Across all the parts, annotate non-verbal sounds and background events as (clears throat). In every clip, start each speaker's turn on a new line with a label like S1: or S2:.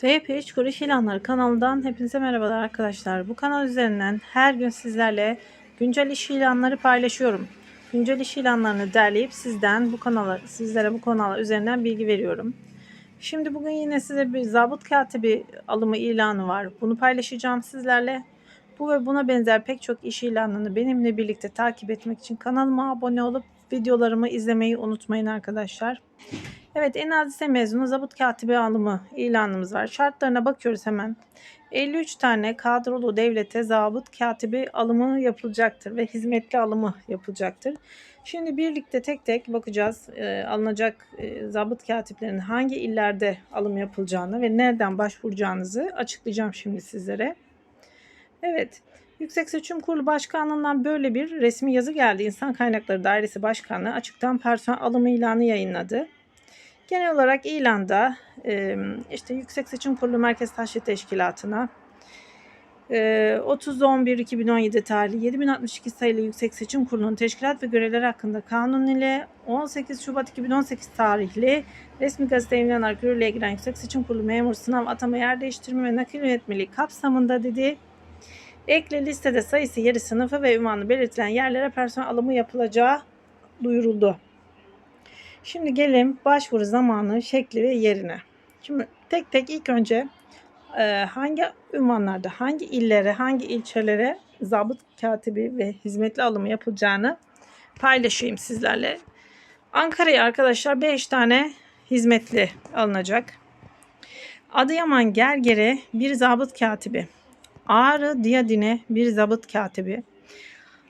S1: TYP İş Kuru İş İlanları kanalından hepinize merhabalar arkadaşlar. Bu kanal üzerinden her gün sizlerle güncel iş ilanları paylaşıyorum. Güncel iş ilanlarını derleyip sizden bu kanala, sizlere bu kanala üzerinden bilgi veriyorum. Şimdi bugün yine size bir zabıt katibi alımı ilanı var. Bunu paylaşacağım sizlerle. Bu ve buna benzer pek çok iş ilanlarını benimle birlikte takip etmek için kanalıma abone olup videolarımı izlemeyi unutmayın arkadaşlar. Evet en az lise mezunu zabıt katibi alımı ilanımız var. Şartlarına bakıyoruz hemen. 53 tane kadrolu devlete zabıt katibi alımı yapılacaktır ve hizmetli alımı yapılacaktır. Şimdi birlikte tek tek bakacağız e, alınacak e, zabıt katiplerinin hangi illerde alım yapılacağını ve nereden başvuracağınızı açıklayacağım şimdi sizlere. Evet. Yüksek Seçim Kurulu Başkanlığı'ndan böyle bir resmi yazı geldi. İnsan Kaynakları Dairesi Başkanlığı açıktan personel alımı ilanı yayınladı. Genel olarak ilanda e, işte Yüksek Seçim Kurulu Merkez Taşyı Teşkilatı'na e, 30.11.2017 tarihli 7062 sayılı Yüksek Seçim Kurulu'nun teşkilat ve görevleri hakkında kanun ile 18 Şubat 2018 tarihli resmi gazete yayınlanarak yürürlüğe giren Yüksek Seçim Kurulu memur sınav atama yer değiştirme ve nakil yönetmeliği kapsamında dedi. Ekli listede sayısı, yeri, sınıfı ve ünvanı belirtilen yerlere personel alımı yapılacağı duyuruldu. Şimdi gelin başvuru zamanı, şekli ve yerine. Şimdi tek tek ilk önce e, hangi ünvanlarda, hangi illere, hangi ilçelere zabıt katibi ve hizmetli alımı yapılacağını paylaşayım sizlerle. Ankara'ya arkadaşlar 5 tane hizmetli alınacak. Adıyaman Gerger'e bir zabıt katibi. Ağrı Diyadin'e bir zabıt katibi.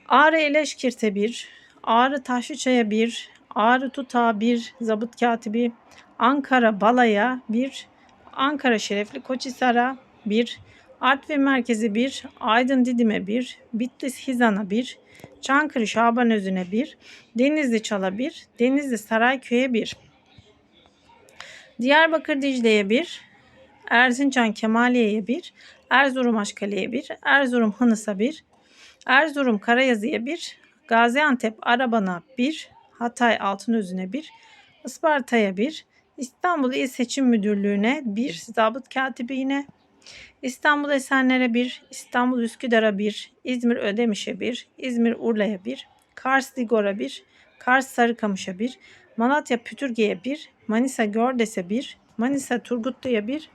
S1: Ağrı Eleşkirt'e bir. Ağrı Taşlıçay'a bir. Ağrı Tuta bir zabıt katibi. Ankara Bala'ya bir. Ankara Şerefli Koçhisar'a bir. Artvin Merkezi bir. Aydın Didim'e bir. Bitlis Hizan'a bir. Çankırı Şabanözü'ne bir. Denizli Çal'a bir. Denizli Sarayköy'e bir. Diyarbakır Dicle'ye bir. Erzincan Kemaliye'ye bir. Erzurum Aşkale'ye bir. Erzurum Hınıs'a bir. Erzurum Karayazı'ya bir. Gaziantep Araban'a bir. Hatay Altınözü'ne bir. Isparta'ya bir. İstanbul İl Seçim Müdürlüğü'ne bir. Zabıt Katibi yine. İstanbul Esenler'e bir. İstanbul Üsküdar'a bir. İzmir Ödemiş'e bir. İzmir Urla'ya bir. Kars Digor'a bir. Kars Sarıkamış'a bir. Malatya Pütürge'ye bir. Manisa Gördes'e bir. Manisa Turgutlu'ya bir.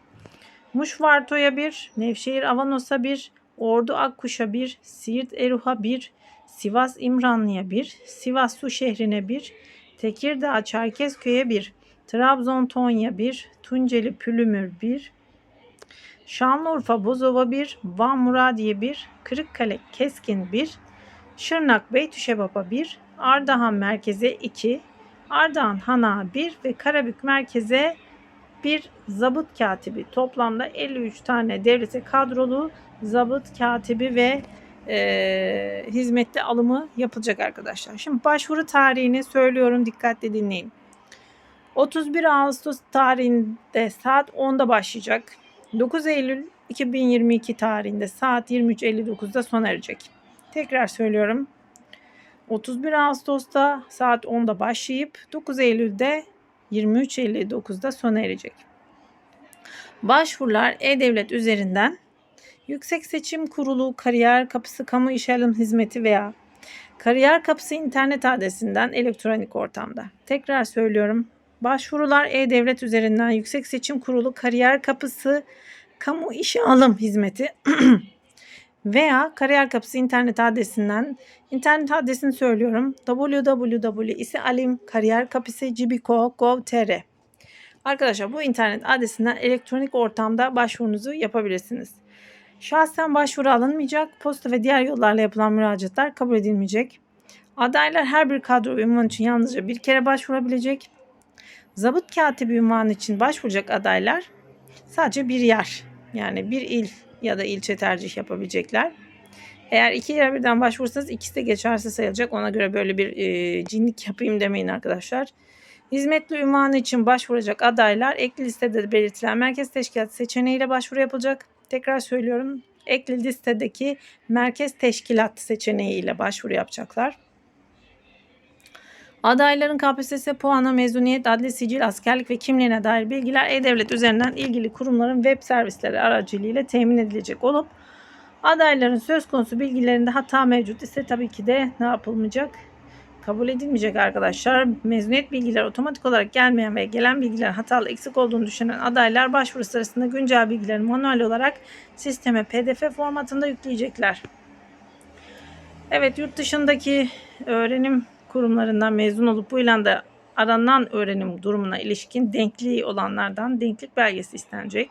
S1: Muş Varto'ya bir. Nevşehir Avanos'a bir. Ordu Akkuş'a bir. Siirt Eruh'a bir. Sivas İmranlı'ya bir. Sivas Su Şehri'ne bir. Tekirdağ Çerkezköy'e bir. Trabzon Tonya bir. Tunceli Pülümür bir. Şanlıurfa Bozova bir. Van Muradiye bir. Kırıkkale Keskin bir. Şırnak Beytüşebap'a bir. Ardahan Merkeze 2. Ardahan Hana 1 ve Karabük Merkeze bir zabıt katibi. Toplamda 53 tane devlete kadrolu zabıt katibi ve e, hizmetli alımı yapılacak arkadaşlar. Şimdi başvuru tarihini söylüyorum dikkatli dinleyin. 31 Ağustos tarihinde saat 10'da başlayacak. 9 Eylül 2022 tarihinde saat 23.59'da sona erecek. Tekrar söylüyorum. 31 Ağustos'ta saat 10'da başlayıp 9 Eylül'de 23.59'da sona erecek. Başvurular E-Devlet üzerinden Yüksek Seçim Kurulu Kariyer Kapısı Kamu İş Alım Hizmeti veya Kariyer Kapısı internet adresinden elektronik ortamda. Tekrar söylüyorum. Başvurular E-Devlet üzerinden Yüksek Seçim Kurulu Kariyer Kapısı Kamu İş Alım Hizmeti (clears throat) veya Kariyer Kapısı internet adresinden internet adresini söylüyorum. www.isalimkariyerkapısı.gov.tr Arkadaşlar bu internet adresinden elektronik ortamda başvurunuzu yapabilirsiniz. Şahsen başvuru alınmayacak. Posta ve diğer yollarla yapılan müracaatlar kabul edilmeyecek. Adaylar her bir kadro ünvan için yalnızca bir kere başvurabilecek. Zabıt katibi ünvanı için başvuracak adaylar sadece bir yer yani bir il ya da ilçe tercih yapabilecekler. Eğer iki yere birden başvursanız ikisi de geçersiz sayılacak. Ona göre böyle bir e, cinlik yapayım demeyin arkadaşlar. Hizmetli ünvanı için başvuracak adaylar ekli listede belirtilen merkez teşkilatı seçeneğiyle başvuru yapılacak. Tekrar söylüyorum. Ekli listedeki merkez teşkilat seçeneğiyle başvuru yapacaklar. Adayların KPSS puanı, mezuniyet, adli sicil, askerlik ve kimliğine dair bilgiler E-Devlet üzerinden ilgili kurumların web servisleri aracılığıyla temin edilecek olup adayların söz konusu bilgilerinde hata mevcut ise tabii ki de ne yapılmayacak? Kabul edilmeyecek arkadaşlar. Mezuniyet bilgileri otomatik olarak gelmeyen ve gelen bilgiler hatalı eksik olduğunu düşünen adaylar başvuru sırasında güncel bilgileri manuel olarak sisteme pdf formatında yükleyecekler. Evet yurt dışındaki öğrenim kurumlarından mezun olup bu ilanda aranan öğrenim durumuna ilişkin denkliği olanlardan denklik belgesi istenecek.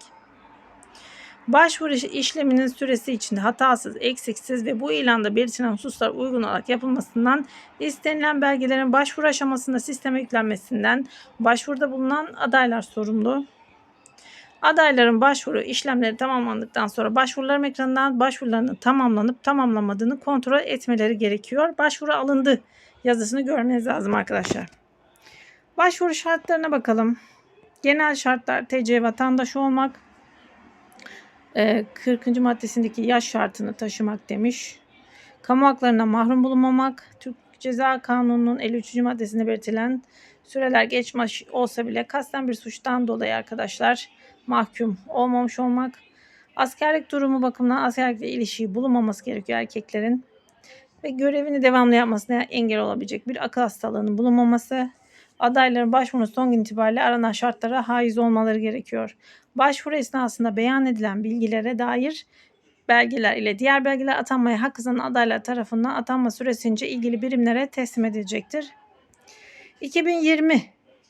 S1: Başvuru işleminin süresi içinde hatasız, eksiksiz ve bu ilanda belirtilen hususlar uygun olarak yapılmasından, istenilen belgelerin başvuru aşamasında sisteme yüklenmesinden başvuruda bulunan adaylar sorumlu. Adayların başvuru işlemleri tamamlandıktan sonra başvurularım ekranından başvurularının tamamlanıp tamamlamadığını kontrol etmeleri gerekiyor. Başvuru alındı yazısını görmeniz lazım arkadaşlar. Başvuru şartlarına bakalım. Genel şartlar TC vatandaşı olmak, 40. maddesindeki yaş şartını taşımak demiş. Kamu haklarına mahrum bulunmamak, Türk Ceza Kanunu'nun 53. maddesinde belirtilen süreler geçmiş olsa bile kasten bir suçtan dolayı arkadaşlar mahkum olmamış olmak, askerlik durumu bakımından askerlikle ilişiği bulunmaması gerekiyor erkeklerin ve görevini devamlı yapmasına engel olabilecek bir akıl hastalığının bulunmaması, adayların başvuru son gün itibariyle aranan şartlara haiz olmaları gerekiyor. Başvuru esnasında beyan edilen bilgilere dair belgeler ile diğer belgeler atanmaya hak kazanan adaylar tarafından atanma süresince ilgili birimlere teslim edilecektir. 2020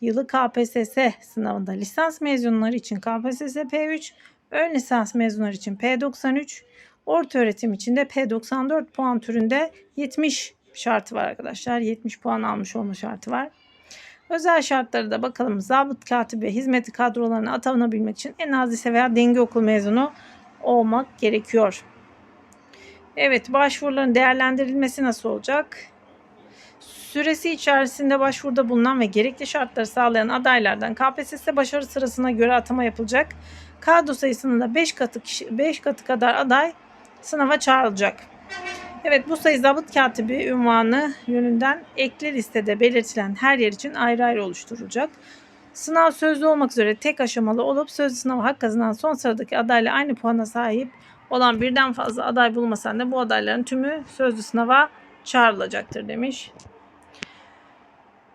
S1: yılı KPSS sınavında lisans mezunları için KPSS P3, ön lisans mezunları için P93, orta öğretim için de P94 puan türünde 70 şartı var arkadaşlar. 70 puan almış olma şartı var. Özel şartları da bakalım. Zabıt katibi hizmeti kadrolarına atanabilmek için en az lise veya denge okul mezunu olmak gerekiyor. Evet başvuruların değerlendirilmesi nasıl olacak? Süresi içerisinde başvuruda bulunan ve gerekli şartları sağlayan adaylardan KPSS başarı sırasına göre atama yapılacak. Kadro sayısının da 5 katı, 5 katı kadar aday sınava çağrılacak. Evet bu sayı zabıt katibi ünvanı yönünden ekli listede belirtilen her yer için ayrı ayrı oluşturulacak. Sınav sözlü olmak üzere tek aşamalı olup sözlü sınava hak kazanan son sıradaki adayla aynı puana sahip olan birden fazla aday bulmasan da bu adayların tümü sözlü sınava çağrılacaktır demiş.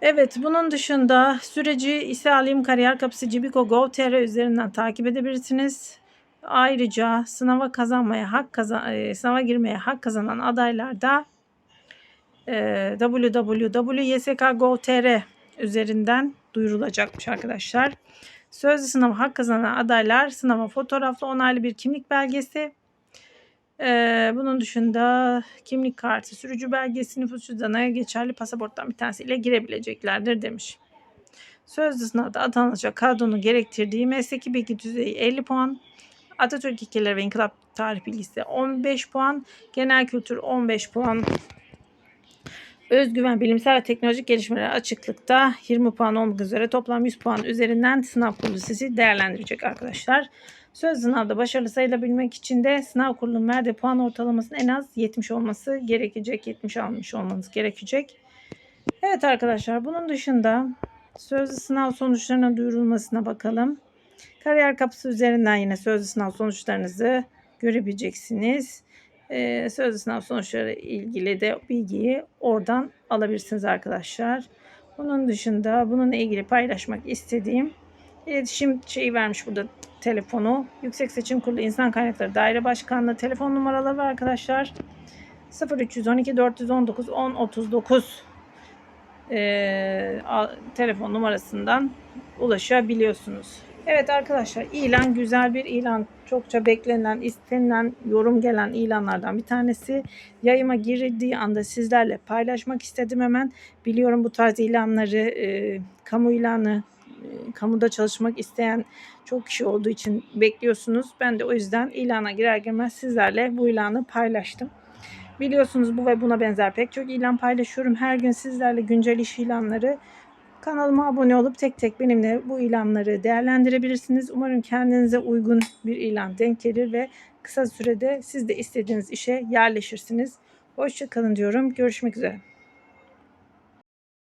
S1: Evet bunun dışında süreci ise Alim Kariyer Kapısı Cibico Gov.tr üzerinden takip edebilirsiniz. Ayrıca sınava kazanmaya hak kazan e, sınava girmeye hak kazanan adaylar da e, www.ysk.gov.tr üzerinden duyurulacakmış arkadaşlar. Sözlü sınava hak kazanan adaylar sınava fotoğraflı onaylı bir kimlik belgesi ee, bunun dışında kimlik kartı, sürücü belgesi, nüfus cüzdanı, geçerli pasaporttan bir tanesiyle girebileceklerdir demiş. Sözlü sınavda atanılacak kadronun gerektirdiği mesleki bilgi düzeyi 50 puan, Atatürk ilkeleri ve inkılap tarih bilgisi 15 puan, genel kültür 15 puan, özgüven, bilimsel ve teknolojik gelişmeler açıklıkta 20 puan olmak üzere toplam 100 puan üzerinden sınav kurulu sizi değerlendirecek arkadaşlar. Söz sınavda başarılı sayılabilmek için de sınav kurulunun verdiği puan ortalamasının en az 70 olması gerekecek. 70 almış olmanız gerekecek. Evet arkadaşlar bunun dışında sözlü sınav sonuçlarına duyurulmasına bakalım. Kariyer kapısı üzerinden yine sözlü sınav sonuçlarınızı görebileceksiniz. Ee, sözlü sınav sonuçları ilgili de bilgiyi oradan alabilirsiniz arkadaşlar. Bunun dışında bununla ilgili paylaşmak istediğim iletişim şeyi vermiş burada telefonu. Yüksek Seçim Kurulu İnsan Kaynakları Daire Başkanlığı telefon numaraları var arkadaşlar. 0312 419 1039 e, telefon numarasından ulaşabiliyorsunuz. Evet arkadaşlar ilan güzel bir ilan. Çokça beklenen, istenilen, yorum gelen ilanlardan bir tanesi. Yayıma girdiği anda sizlerle paylaşmak istedim hemen. Biliyorum bu tarz ilanları, e, kamu ilanı, e, kamuda çalışmak isteyen çok kişi olduğu için bekliyorsunuz. Ben de o yüzden ilana girer girmez sizlerle bu ilanı paylaştım. Biliyorsunuz bu ve buna benzer pek çok ilan paylaşıyorum. Her gün sizlerle güncel iş ilanları Kanalıma abone olup tek tek benimle bu ilanları değerlendirebilirsiniz. Umarım kendinize uygun bir ilan denk gelir ve kısa sürede siz de istediğiniz işe yerleşirsiniz. Hoşçakalın diyorum. Görüşmek üzere.